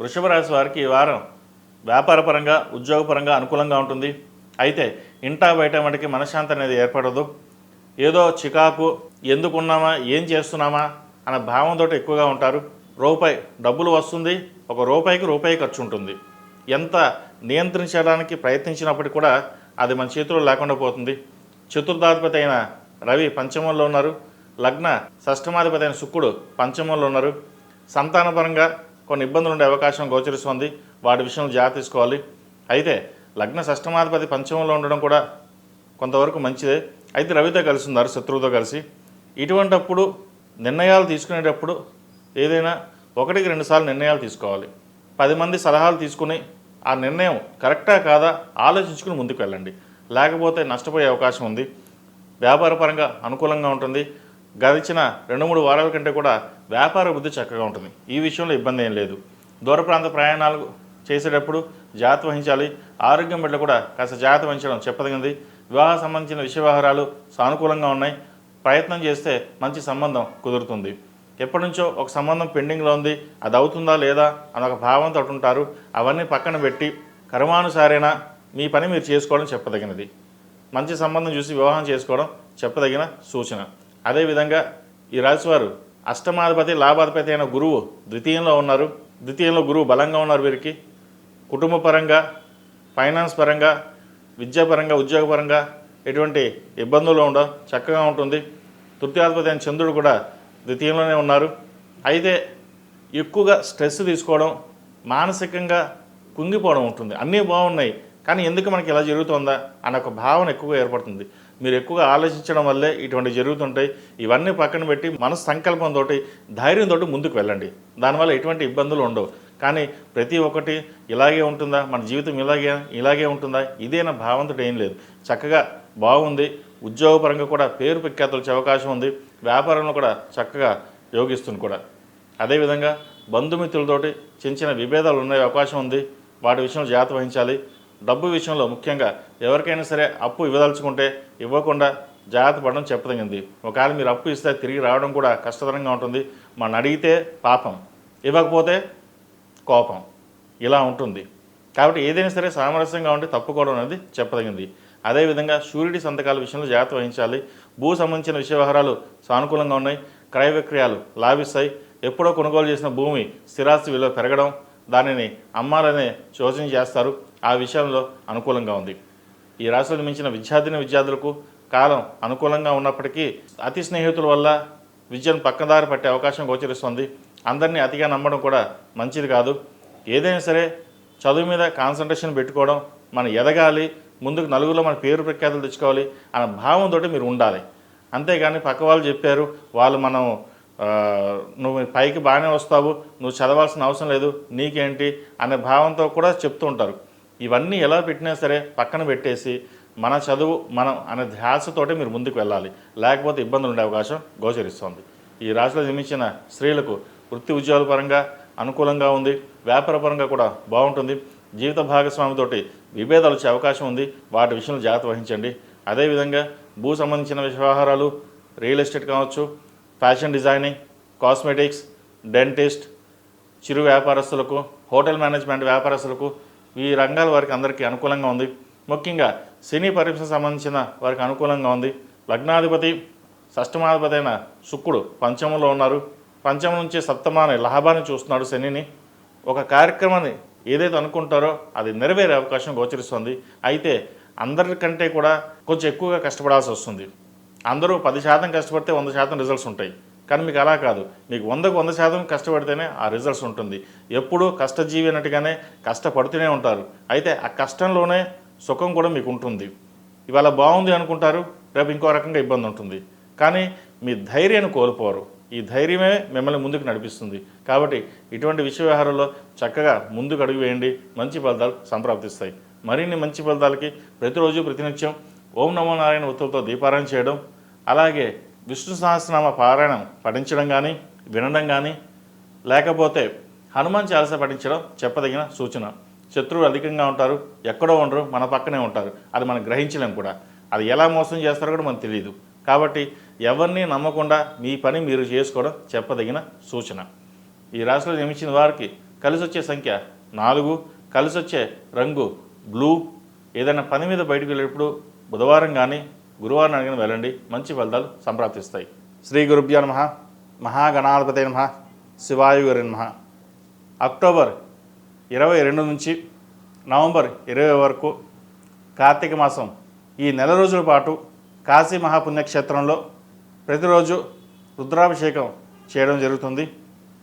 వృషభ రాశి వారికి ఈ వారం వ్యాపారపరంగా ఉద్యోగపరంగా అనుకూలంగా ఉంటుంది. అయితే ఇంటా బయట మటుకి మనశ్శాంతి అనేది ఏర్పడదు. ఏదో చికాకు ఎందుకున్నామా ఏం చేస్తున్నామా అనే భావంతో ఎక్కువగా ఉంటారు. రూపాయి డబ్బులు వస్తుంది. ఒక రూపాయికి రూపాయి ఖర్చు ఉంటుంది. ఎంత నియంత్రించడానికి ప్రయత్నించినప్పటికీ కూడా అది మన చేతిలో లేకుండా పోతుంది. చతుర్థాధిపతి అయిన రవి పంచమంలో ఉన్నారు. లగ్న షష్టమాధిపతి అయిన శుక్రుడు పంచమంలో ఉన్నారు. సంతానపరంగా కొన్ని ఇబ్బందులు ఉండే అవకాశం గోచరిస్తుంది. వాటి విషయంలో జాగ్రత్త తీసుకోవాలి. అయితే లగ్న షష్టమాధిపతి పంచమంలో ఉండడం కూడా కొంతవరకు మంచిదే. అయితే రవితో కలిసి ఉన్నారు శత్రువుతో కలిసి. ఇటువంటప్పుడు నిర్ణయాలు తీసుకునేటప్పుడు ఏదైనా ఒకటికి రెండుసార్లు నిర్ణయాలు తీసుకోవాలి. పది మంది సలహాలు తీసుకుని ఆ నిర్ణయం కరెక్టా కాదా ఆలోచించుకుని ముందుకు వెళ్ళండి. లేకపోతే నష్టపోయే అవకాశం ఉంది. వ్యాపారపరంగా అనుకూలంగా ఉంటుంది. గడిచిన రెండు మూడు వారాల కంటే కూడా వ్యాపార వృద్ధి చక్కగా ఉంటుంది. ఈ విషయంలో ఇబ్బంది ఏం లేదు. దూర ప్రాంత ప్రయాణాలు చేసేటప్పుడు జాగ్రత్త వహించాలి. ఆరోగ్యం పట్ల కూడా కాస్త జాగ్రత్త వహించడం చెప్పదగింది. వివాహ సంబంధించిన విషయ వ్యవహారాలు సానుకూలంగా ఉన్నాయి. ప్రయత్నం చేస్తే మంచి సంబంధం కుదురుతుంది. ఎప్పటి నుంచో ఒక సంబంధం పెండింగ్లో ఉంది. అది అవుతుందా లేదా అని ఒక భావంతో ఉంటారు. అవన్నీ పక్కన పెట్టి కర్మానుసారేనా మీ పని మీరు చేసుకోవడం చెప్పదగినది. మంచి సంబంధం చూసి వివాహం చేసుకోవడం చెప్పదగిన సూచన. అదేవిధంగా ఈ రాశివారు అష్టమాధిపతి లాభాధిపతి అయిన గురువు ద్వితీయంలో ఉన్నారు. ద్వితీయంలో గురువు బలంగా ఉన్నారు వీరికి. కుటుంబ పరంగా ఫైనాన్స్ పరంగా విద్యాపరంగా ఉద్యోగపరంగా ఎటువంటి ఇబ్బందులు ఉండవు. చక్కగా ఉంటుంది. తృతీయాధిపతి అయిన చంద్రుడు కూడా ద్వితీయంలోనే ఉన్నారు. అయితే ఎక్కువగా స్ట్రెస్ తీసుకోవడం మానసికంగా కుంగిపోవడం ఉంటుంది. అన్నీ బాగున్నాయి. కానీ ఎందుకు మనకి ఇలా జరుగుతుందా అన్న ఒక భావన ఎక్కువగా ఏర్పడుతుంది. మీరు ఎక్కువగా ఆలోచించడం వల్లే ఇటువంటి జరుగుతుంటాయి. ఇవన్నీ పక్కన పెట్టి మన సంకల్పంతో ధైర్యంతో ముందుకు వెళ్ళండి. దానివల్ల ఎటువంటి ఇబ్బందులు ఉండవు. కానీ ప్రతి ఒక్కటి ఇలాగే ఉంటుందా? మన జీవితం ఇలాగే ఇలాగే ఉంటుందా? ఇదేనా భావంతో ఏం లేదు. చక్కగా బాగుంది. ఉద్యోగపరంగా కూడా పేరు ప్రఖ్యాతులు వచ్చే అవకాశం ఉంది. వ్యాపారంలో కూడా చక్కగా యోగిస్తుంది కూడా. అదేవిధంగా బంధుమిత్రులతోటి చిన్న చిన్న విభేదాలు ఉండే అవకాశం ఉంది. వాటి విషయంలో జాగ్రత్త వహించాలి. డబ్బు విషయంలో ముఖ్యంగా ఎవరికైనా సరే అప్పు ఇవ్వదలుచుకుంటే ఇవ్వకుండా జాగ్రత్త పడడం చెప్పదగింది. ఒకవేళ మీరు అప్పు ఇస్తే తిరిగి రావడం కూడా కష్టతరంగా ఉంటుంది. మన అడిగితే పాపం. ఇవ్వకపోతే కోపం. ఇలా ఉంటుంది. కాబట్టి ఏదైనా సరే సామరస్యంగా ఉంటే తప్పుకోవడం అనేది చెప్పదగింది. అదేవిధంగా సూర్యుడి సంతకాల విషయంలో జాగ్రత్త వహించాలి. భూ సంబంధించిన విషయ వ్యవహారాలు సానుకూలంగా ఉన్నాయి. క్రయ విక్రయాలు లాభిస్తాయి. ఎప్పుడో కొనుగోలు చేసిన భూమి స్థిరాస్తి విలువ పెరగడం దానిని అమ్మాలనే యోచన చేస్తారు. ఆ విషయంలో అనుకూలంగా ఉంది. ఈ రాశులను మించిన విద్యార్థిని విద్యార్థులకు కాలం అనుకూలంగా ఉన్నప్పటికీ అతి స్నేహితుల వల్ల విద్యను పక్కదారి పట్టే అవకాశం గోచరిస్తుంది. అందరినీ అతిగా నమ్మడం కూడా మంచిది కాదు. ఏదైనా సరే చదువు మీద కాన్సన్ట్రేషన్ పెట్టుకోవడం మనం ఎదగాలి ముందుకు నలుగురిలో మన పేరు ప్రఖ్యాతులు తెచ్చుకోవాలి అన్న భావంతో మీరు ఉండాలి. అంతేగాని పక్క వాళ్ళు చెప్పారు వాళ్ళు మనం నువ్వు పైకి బాగానే వస్తావు నువ్వు చదవాల్సిన అవసరం లేదు నీకేంటి అనే భావంతో కూడా చెప్తూ ఉంటారు. ఇవన్నీ ఎలా పెట్టినా సరే పక్కన పెట్టేసి మన చదువు మనం అనే ధ్యాసతోటే మీరు ముందుకు వెళ్ళాలి. లేకపోతే ఇబ్బందులు ఉండే అవకాశం గోచరిస్తోంది. ఈ రాశిలో జన్మించిన స్త్రీలకు వృత్తి ఉద్యోగాల పరంగా అనుకూలంగా ఉంది వ్యాపార పరంగా కూడా బాగుంటుంది. జీవిత భాగస్వామితోటి విభేదాలు వచ్చే అవకాశం ఉంది. వాటి విషయంలో జాగ్రత్త వహించండి. అదేవిధంగా భూ సంబంధించిన వ్యవహారాలు రియల్ ఎస్టేట్ కావచ్చు ఫ్యాషన్ డిజైనింగ్ కాస్మెటిక్స్ డెంటిస్ట్ చిరు వ్యాపారస్తులకు హోటల్ మేనేజ్మెంట్ వ్యాపారస్తులకు ఈ రంగాల వారికి అందరికీ అనుకూలంగా ఉంది. ముఖ్యంగా సినీ పరీక్ష సంబంధించిన వారికి అనుకూలంగా ఉంది. లగ్నాధిపతి షష్టమాధిపతి అయిన శుక్రుడు పంచమంలో ఉన్నారు. పంచమం నుంచి సప్తమాని లాభాన్ని చూస్తున్నాడు శనిని. ఒక కార్యక్రమాన్ని ఏదైతే అనుకుంటారో అది నెరవేరే అవకాశం గోచరిస్తుంది. అయితే అందరికంటే కూడా కొంచెం ఎక్కువగా కష్టపడాల్సి వస్తుంది. అందరూ పది శాతం కష్టపడితే వంద శాతం రిజల్ట్స్ ఉంటాయి. కానీ మీకు అలా కాదు. మీకు వందకు వంద శాతం కష్టపడితేనే ఆ రిజల్ట్స్ ఉంటుంది. ఎప్పుడూ కష్టజీవి అన్నట్టుగానే కష్టపడుతూనే ఉంటారు. అయితే ఆ కష్టంలోనే సుఖం కూడా మీకు ఉంటుంది. ఇవాళ బాగుంది అనుకుంటారు రేపు ఇంకో రకంగా ఇబ్బంది ఉంటుంది. కానీ మీ ధైర్యాన్ని కోల్పోరు. ఈ ధైర్యమే మిమ్మల్ని ముందుకు నడిపిస్తుంది. కాబట్టి ఇటువంటి విషయ వ్యవహారంలో చక్కగా ముందుకు అడుగు వేయండి. మంచి ఫలితాలు సంప్రాప్తిస్తాయి. మరిన్ని మంచి ఫలితాలకి ప్రతిరోజు ప్రతినిత్యం ఓం నమో నారాయణ ఉత్తలతో దీపారాయణ చేయడం అలాగే విష్ణు సహస్రనామ పారాయణం పఠించడం కానీ వినడం కానీ లేకపోతే హనుమాన్ చాలీస పఠించడం చెప్పదగిన సూచన. శత్రువులు అధికంగా ఉంటారు ఎక్కడో ఉండరు మన పక్కనే ఉంటారు. అది మనం గ్రహించలేం కూడా. అది ఎలా మోసం చేస్తారో కూడా మనకు తెలియదు కాబట్టి ఎవరిని నమ్మకుండా మీ పని మీరు చేసుకోవడం చెప్పదగిన సూచన. ఈ రాశిలో జన్మించిన వారికి కలిసి వచ్చే సంఖ్య నాలుగు కలిసి వచ్చే రంగు బ్లూ. ఏదైనా పని మీద బయటకు వెళ్ళేటప్పుడు బుధవారం కానీ గురువారం అడిగిన వెళ్ళండి. మంచి ఫలితాలు సంప్రాప్తిస్తాయి. శ్రీ గురుభ్యో నమ. మహాగణాధిపతి నమ. శివాయుగురి నమ. అక్టోబర్ ఇరవై రెండు నుంచి నవంబర్ ఇరవై వరకు కార్తీక మాసం ఈ నెల రోజుల పాటు కాశీ మహాపుణ్యక్షేత్రంలో ప్రతిరోజు రుద్రాభిషేకం చేయడం జరుగుతుంది.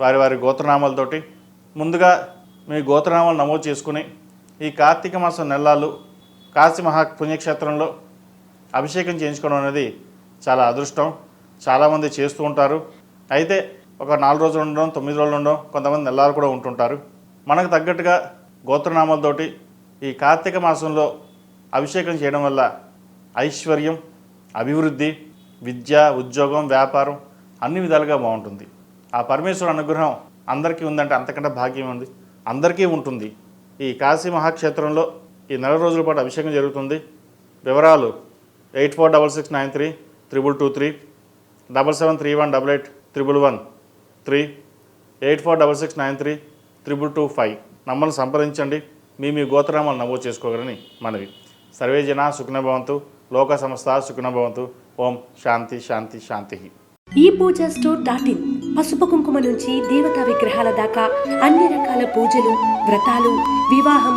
వారి వారి గోత్రనామాలతోటి ముందుగా మీ గోత్రనామాలు నమోదు చేసుకుని ఈ కార్తీక మాసం నెలలు కాశీ మహా పుణ్యక్షేత్రంలో అభిషేకం చేయించుకోవడం అనేది చాలా అదృష్టం. చాలామంది చేస్తూ ఉంటారు. అయితే ఒక నాలుగు రోజులు ఉండడం తొమ్మిది రోజులు ఉండడం కొంతమంది నెలలు కూడా ఉంటుంటారు. మనకు తగ్గట్టుగా గోత్రనామాలతోటి ఈ కార్తీక మాసంలో అభిషేకం చేయడం వల్ల ఐశ్వర్యం అభివృద్ధి విద్య ఉద్యోగం వ్యాపారం అన్ని విధాలుగా బాగుంటుంది. ఆ పరమేశ్వర అనుగ్రహం అందరికీ ఉందంటే అంతకంటే భాగ్యం ఉంది. అందరికీ ఉంటుంది. ఈ కాశీ మహాక్షేత్రంలో ఈ నెల రోజుల పాటు అభిషేకం జరుగుతుంది. వివరాలు eight four double six nine three triple two three double seven three one double eight triple one three eight four double six nine three triple two five. నమ్మల్ని సంప్రదించండి. మీ మీ గోత్రనామాలు నమోదు చేసుకోగలని మనవి. సర్వే జన సుఖనభవంతు లోక సంస్థ సుఖనభవంతు ఓం శాంతి శాంతి శాంతి. ఈ పూజా స్టోర్ డాట్ ఇన్. పసుపు కుంకుమ నుంచి దేవతా విగ్రహాల దాకా అన్ని రకాల పూజలు వ్రతాలు వివాహం